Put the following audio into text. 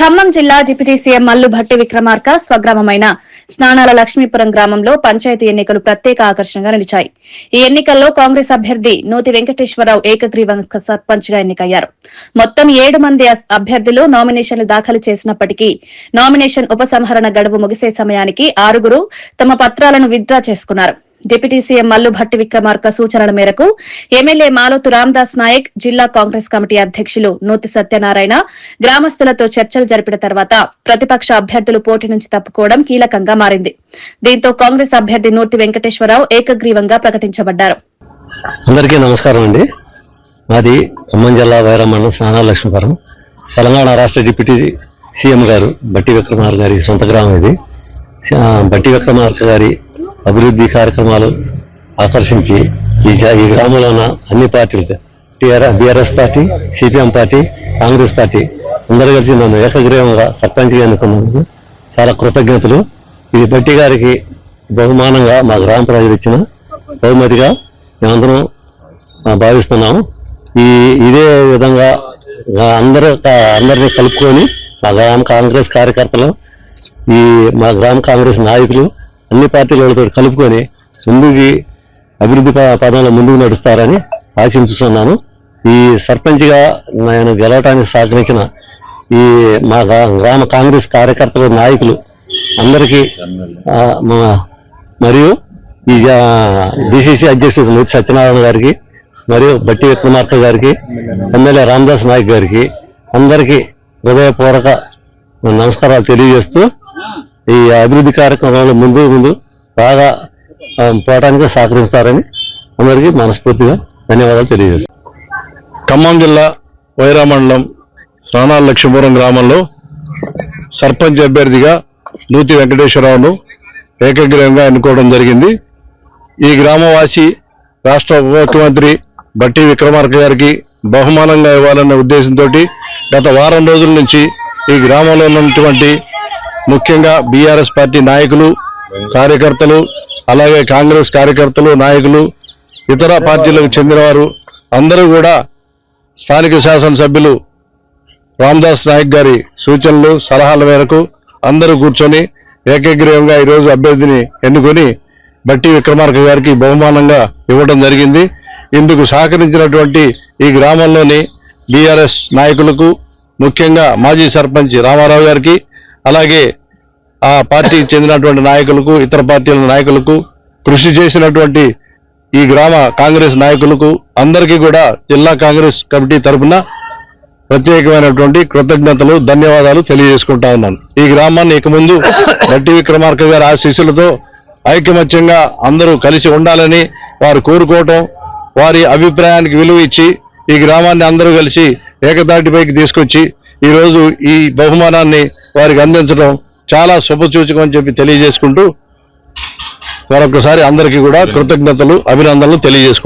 ఖమ్మం జిల్లా deputy CM Mallu Bhatti Vikramarka స్వగ్రామమైన స్నానాల లక్ష్మీపురం గ్రామంలో పంచాయతీ ఎన్నికలు ప్రత్యేక ఆకర్షణగా నిలిచాయి. ఈ ఎన్నికల్లో కాంగ్రెస్ అభ్యర్థి నూతి వెంకటేశ్వరరావు ఏకగ్రీవంగా సర్పంచ్గా ఎన్నికయ్యారు. మొత్తం ఏడు మంది అభ్యర్థులు నామినేషన్లు దాఖలు చేసినప్పటికీ నామినేషన్ ఉపసంహరణ గడువు ముగిసే సమయానికి ఆరుగురు తమ పత్రాలను విత్డ్రా చేసుకున్నారు. డిప్యూటీ సీఎం మల్లు భట్టి విక్రమార్క సూచనల మేరకు ఎమ్మెల్యే మాలోతు రామ్దాస్ నాయక్ జిల్లా కాంగ్రెస్ కమిటీ అధ్యక్షులు నూతి సత్యనారాయణ గ్రామస్తులతో చర్చలు జరిపిన తర్వాత ప్రతిపక్ష అభ్యర్థులు పోటీ నుంచి తప్పుకోవడం కీలకంగా మారింది. దీంతో కాంగ్రెస్ అభ్యర్థి నూతి వెంకటేశ్వరరావు ఏకగ్రీవంగా ప్రకటించబడ్డారు. అందరికీ నమస్కారం అండి. మాది ఖమ్మం జిల్లా వైరం మండలం స్నానాల లక్ష్మీపురం తెలంగాణ రాష్ట్ర డిప్యూటీ సీఎం గారు బట్టి విక్రమార్క గారి సొంత గ్రామం ఇది. బట్టి విక్రమార్క గారి అభివృద్ధి కార్యక్రమాలు ఆకర్షించి ఈ జా- ఈ గ్రామంలో ఉన్న అన్ని పార్టీలు TRS BRS party CPM party Congress party అందరూ కలిసి నన్ను ఏకగ్రీవంగా సర్పంచ్గా ఎన్నుకున్నందుకు చాలా కృతజ్ఞతలు. ఇది బట్టి గారికి బహుమానంగా మా గ్రామ ప్రజలు ఇచ్చిన బహుమతిగా మేమందరం భావిస్తున్నాము. ఈ ఇదే విధంగా అందరూ అందరినీ కలుపుకొని మా గ్రామ కాంగ్రెస్ కార్యకర్తలు ఈ మా గ్రామ కాంగ్రెస్ నాయకులు అన్ని పార్టీలు వాళ్ళతో కలుపుకొని ముందుకి అభివృద్ధి పదంలో ముందుకు నడుస్తారని ఆశించుతున్నాను ఈ సర్పంచ్గా నేను గెలవటానికి సహకరించిన ఈ మా గ్రామ కాంగ్రెస్ కార్యకర్తలు నాయకులు అందరికీ మా- మరియు ఈ డిసిసి అధ్యక్షుడు మూర్తి సత్యనారాయణ గారికి మరియు బట్టి విక్రమార్క గారికి ఎమ్మెల్యే రామదాస్ నాయక్ గారికి అందరికీ హృదయపూర్వక నమస్కారాలు తెలియజేస్తూ ఈ అభివృద్ధి కార్యక్రమాలు ముందు ముందు బాగా పోవడానికి సహకరిస్తారని అందరికీ మనస్ఫూర్తిగా ధన్యవాదాలు తెలియజేస్తాను. ఖమ్మం జిల్లా వైరా మండలం స్నానాల లక్ష్మీపురం గ్రామంలో సర్పంచ్ అభ్యర్థిగా నూతి వెంకటేశ్వరరావును ఏకగ్రీవంగా ఎన్నుకోవడం జరిగింది. ఈ గ్రామవాసి రాష్ట్ర ఉప ముఖ్యమంత్రి బట్టి విక్రమార్క గారికి బహుమానంగా ఇవ్వాలన్న ఉద్దేశంతో గత వారం రోజుల నుంచి ఈ గ్రామంలో ఉన్నటువంటి ముఖ్యంగా బీఆర్ఎస్ పార్టీ నాయకులు కార్యకర్తలు అలాగే కాంగ్రెస్ కార్యకర్తలు నాయకులు ఇతర పార్టీలకు చెందినవారు అందరూ కూడా స్థానిక శాసనసభ్యులు రామదాస్ నాయక్ గారి సూచనలు సలహాల మేరకు అందరూ కూర్చొని ఏకగ్రీవంగా ఈరోజు అభ్యర్థిని ఎన్నుకొని బట్టి విక్రమార్క గారికి బహుమానంగా ఇవ్వడం జరిగింది. ఇందుకు సహకరించినటువంటి ఈ గ్రామంలోని బీఆర్ఎస్ నాయకులకు ముఖ్యంగా మాజీ సర్పంచ్ రామారావు గారికి అలాగే ఆ పార్టీకి చెందినటువంటి నాయకులకు ఇతర పార్టీల నాయకులకు కృషి చేసినటువంటి ఈ గ్రామ కాంగ్రెస్ నాయకులకు అందరికీ కూడా జిల్లా కాంగ్రెస్ కమిటీ తరపున ప్రత్యేకమైనటువంటి కృతజ్ఞతలు ధన్యవాదాలు తెలియజేసుకుంటా ఉన్నాను. ఈ గ్రామాన్ని ఇక ముందు బట్టి విక్రమార్క గారి ఆశీస్సులతో ఐకమత్యంగా అందరూ కలిసి ఉండాలని వారు కోరుకోవటం వారి అభిప్రాయానికి విలువ ఇచ్చి ఈ గ్రామాన్ని అందరూ కలిసి ఏకదాటిపైకి తీసుకొచ్చి ఈరోజు ఈ బహుమానాన్ని వారికి అందించడం చాలా శుభసూచకం అని చెప్పి తెలియజేసుకుంటూ మరొకసారి అందరికీ కూడా కృతజ్ఞతలు అభినందనలు తెలియజేసుకుంటాం